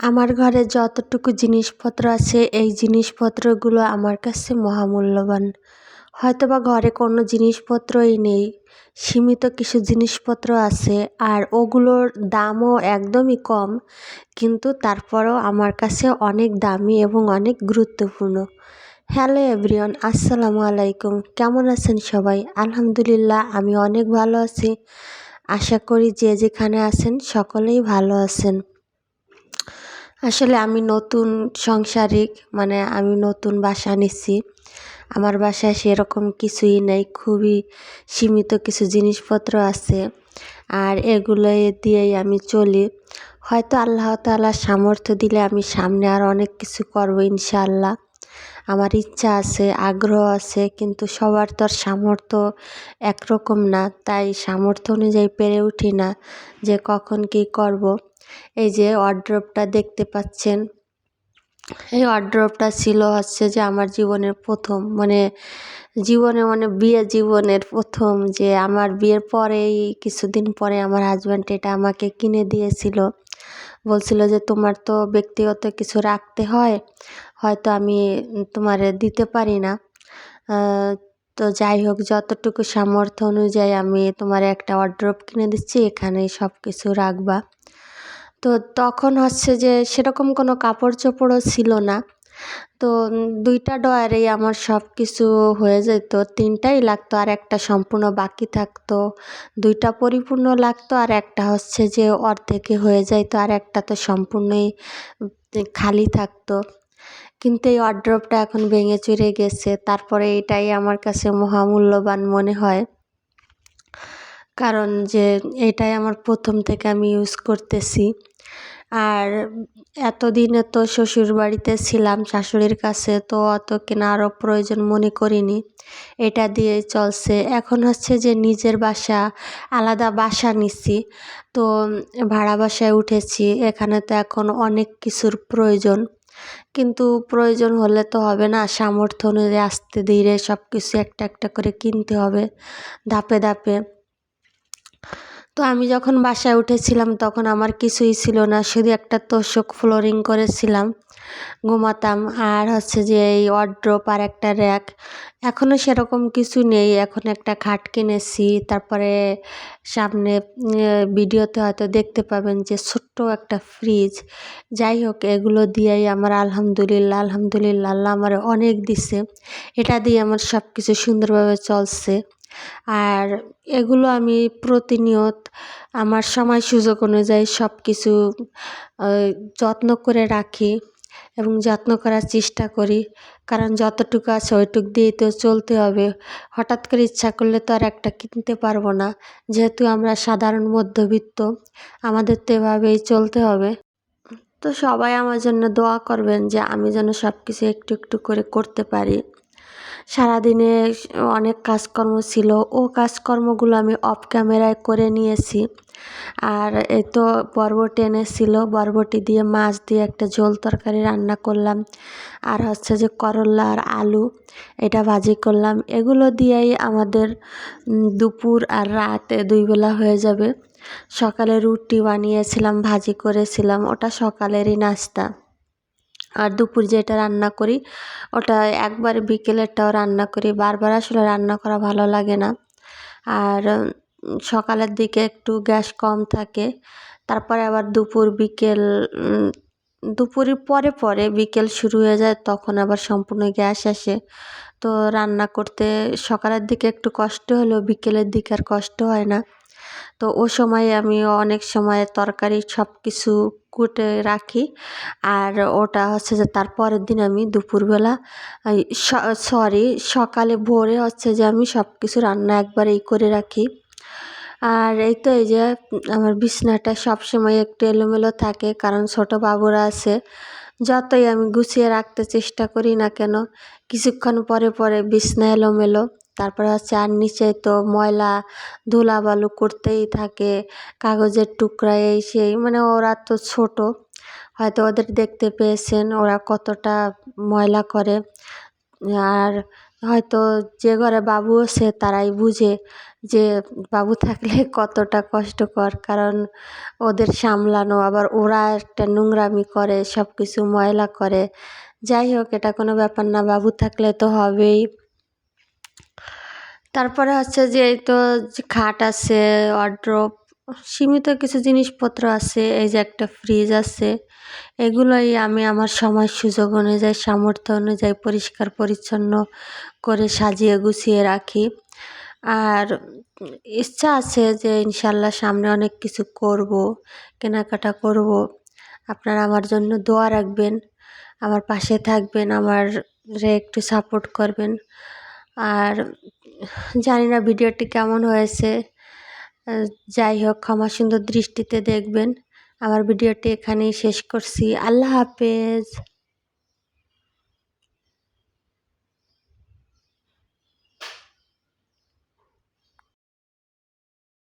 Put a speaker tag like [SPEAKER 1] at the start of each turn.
[SPEAKER 1] আমার ঘরে যতটুকু জিনিসপত্র আছে, এই জিনিসপত্রগুলো আমার কাছে মহামূল্যবান। হয়তো বা ঘরে কোনো জিনিসপত্রই নেই, সীমিত কিছু জিনিসপত্র আছে, আর ওগুলোর দামও একদমই কম, কিন্তু তারপরেও আমার কাছে অনেক দামি এবং অনেক গুরুত্বপূর্ণ। হ্যালো এভরিওয়ান, আসসালামু আলাইকুম। কেমন আছেন সবাই? আলহামদুলিল্লাহ, আমি অনেক ভালো আছি। আশা করি যে যেখানে আছেন সকলেই ভালো আছেন। আসলে আমি নতুন সংসারিক মানে আমি নতুন বাসা নিচ্ছি আমার বাসায় সেরকম কিছুই নেই, খুবই সীমিত কিছু জিনিসপত্র আছে। আর এগুলো দিয়েই আমি চলি। হয়তো আল্লাহ তালা সামর্থ্য দিলে আমি সামনে আর অনেক কিছু করব ইনশাআল্লাহ। আমার ইচ্ছা আছে, আগ্রহ আছে, কিন্তু সবার তো আর সামর্থ্য একরকম না। তাই সামর্থ্য অনুযায়ী পেরে উঠি না যে কখন কী করব। এই যে ওয়ার্ড্রপটা দেখতে পাচ্ছেন। এই ওয়ার্ড্রপটা ছিল হচ্ছে যে আমার জীবনের প্রথম মানে জীবনে মানে বিয়ে জীবনের প্রথম যে আমার বিয়ের পরেই, কিছুদিন পরে আমার হাজব্যান্ড এটা আমাকে কিনে দিয়েছিল। বলছিল যে তোমার তো ব্যক্তিগত কিছু রাখতে হয়, হয়তো আমি তোমার দিতে পারি না। তো যাই হোক, যতটুকু সামর্থ্য অনুযায়ী আমি তোমার একটা ওয়ার্ড্রপ কিনে দিচ্ছি, এখানেই সব কিছু রাখবা। তো তখন হচ্ছে যে সেরকম কোনো কাপড় চোপড়ও ছিল না। তো দুইটা ডয়ারেই আমার সব কিছু হয়ে যেত, তিনটাই লাগতো আর একটা সম্পূর্ণ বাকি থাকতো। দুইটা পরিপূর্ণ লাগতো আর একটা হচ্ছে যে অর্ধেকে হয়ে যাইতো আর একটা তো সম্পূর্ণই খালি থাকতো। কিন্তু এই অড্রপটা এখন ভেঙে চুরে গেছে, তারপরে এটাই আমার কাছে মহামূল্যবান মনে হয়। কারণ যে এটাই আমার প্রথম থেকে আমি ইউজ করতেছি। আর এতদিনে তো শ্বশুর বাড়িতে ছিলাম, শাশুড়ির কাছে তো অত কেনারও প্রয়োজন মনে করিনি। এটা দিয়ে চলছে। এখন হচ্ছে যে নিজের বাসা, আলাদা বাসা নিচ্ছি তো ভাড়া বাসায় উঠেছি। এখানে তো এখন অনেক কিছুর প্রয়োজন। কিন্তু প্রয়োজন হলে তো হবে না। সামর্থ্য অনুযায়ী আস্তে ধীরে সব কিছু একটা একটা করে কিনতে হবে, ধাপে ধাপে। তো আমি যখন বাসায় উঠেছিলাম তখন আমার কিছুই ছিল না, শুধু একটা তোষক ফ্লোরিং করেছিলাম, ঘুমাতাম। আর হচ্ছে যে এই ওয়ার্ড্রোপ আর একটা র্যাক এখনও সেরকম কিছু নেই। এখন একটা খাট কিনেছি, তারপরে সামনে ভিডিওতে হয়তো দেখতে পাবেন যে ছোট্ট একটা ফ্রিজ যাই হোক, এগুলো দিয়েই আমার আলহামদুলিল্লাহ আলহামদুলিল্লাহ আল্লাহ আমার অনেক দিছে। এটা দিয়ে আমার সব কিছু সুন্দরভাবে চলছে। আর এগুলো আমি প্রতিনিয়ত আমার সময় সুযোগ অনুযায়ী সব কিছু যত্ন করে রাখি এবং যত্ন করার চেষ্টা করি। কারণ যতটুকু আছে ওইটুক দিয়েই তো চলতে হবে। হঠাৎ করে ইচ্ছা করলে তো আর একটা কিনতে পারব না। যেহেতু আমরা সাধারণ মধ্যবিত্ত, আমাদের তো এভাবেই চলতে হবে। তো সবাই আমার জন্য দোয়া করবেন যে আমি যেন সব কিছু একটু একটু করে করতে পারি। সারাদিনে অনেক কাজকর্ম ছিল। ও কাজকর্মগুলো আমি অফ ক্যামেরায় করে নিয়েছি। আর এই তো বরবটি এনেছিল বরবটি দিয়ে মাছ দিয়ে একটা ঝোল তরকারি রান্না করলাম। আর হচ্ছে যে করল্লা আর আলু, এটা ভাজি করলাম। এগুলো দিয়েই আমাদের দুপুর আর রাতে দুই বেলা হয়ে যাবে। সকালে রুটি বানিয়েছিলাম, ভাজি করেছিলাম। ওটা সকালেরই নাস্তা। আর দুপুর যেটা রান্না করি, ওটা একবার বিকেলেরটাও রান্না করি। বারবার আসলে রান্না করা ভালো লাগে না। আর সকালের দিকে একটু গ্যাস কম থাকে। তারপরে আবার দুপুর বিকেল দুপুরের পরে পরে বিকেল শুরু হয়ে যায়, তখন আবার সম্পূর্ণ গ্যাস আসে। তো রান্না করতে সকালের দিকে একটু কষ্ট হলেও বিকেলের দিকে আর কষ্ট হয় না। তো ও সময় আমি অনেক সময় তরকারি সব কিছু কুটে রাখি। আর ওটা হচ্ছে যে তার পরের দিন আমি দুপুরবেলা সরি সকালে ভোরে হচ্ছে যে আমি সব কিছু রান্না একবারেই করে রাখি। আর এই তো এই যে, আমার বিছনাটা সবসময় একটু এলোমেলো থাকে কারণ ছোটো বাবুরা আছে। যতই আমি গুছিয়ে রাখতে চেষ্টা করি না কেন, কিছুক্ষণ পরে পরে বিছনা এলোমেলো। তারপরে হচ্ছে আর নিচে তো ময়লা ধুলাবালু করতেই থাকে, কাগজের টুকরা এই সেই মানে ওরা তো ছোট, হয়তো ওদের দেখতে পেয়েছেন ওরা কতটা ময়লা করে। আর হয়তো যে ঘরে বাবু আছে তারাই বুঝে যে বাবু থাকলে কতটা কষ্টকর, কারণ ওদের সামলানো, আবার ওরা একটা নোংরামি করে সব কিছু ময়লা করে। যাই হোক, এটা কোনো ব্যাপার না, বাবু থাকলে তো হবেই। তারপরে হচ্ছে যে এই তো খাট আছে ওয়ার্ড্রোপ সীমিত কিছু জিনিসপত্র আছে, এই যে একটা ফ্রিজ আছে, এগুলোই আমি আমার সময় সুযোগ অনুযায়ী, সামর্থ্য অনুযায়ী পরিষ্কার পরিচ্ছন্ন করে সাজিয়ে গুছিয়ে রাখি। আর ইচ্ছা আছে যে ইনশাল্লাহ সামনে অনেক কিছু করব, কেনাকাটা করব। আপনারা আমার জন্য দোয়া রাখবেন, আমার পাশে থাকবেন, আমার রে একটু সাপোর্ট করবেন। আর জানি না ভিডিওটি কেমন হয়েছে। যাই হোক, ক্ষমা সুন্দর দৃষ্টিতে দেখবেন। আমার ভিডিওটি এখানেই শেষ করছি। আল্লাহ হাফেজ।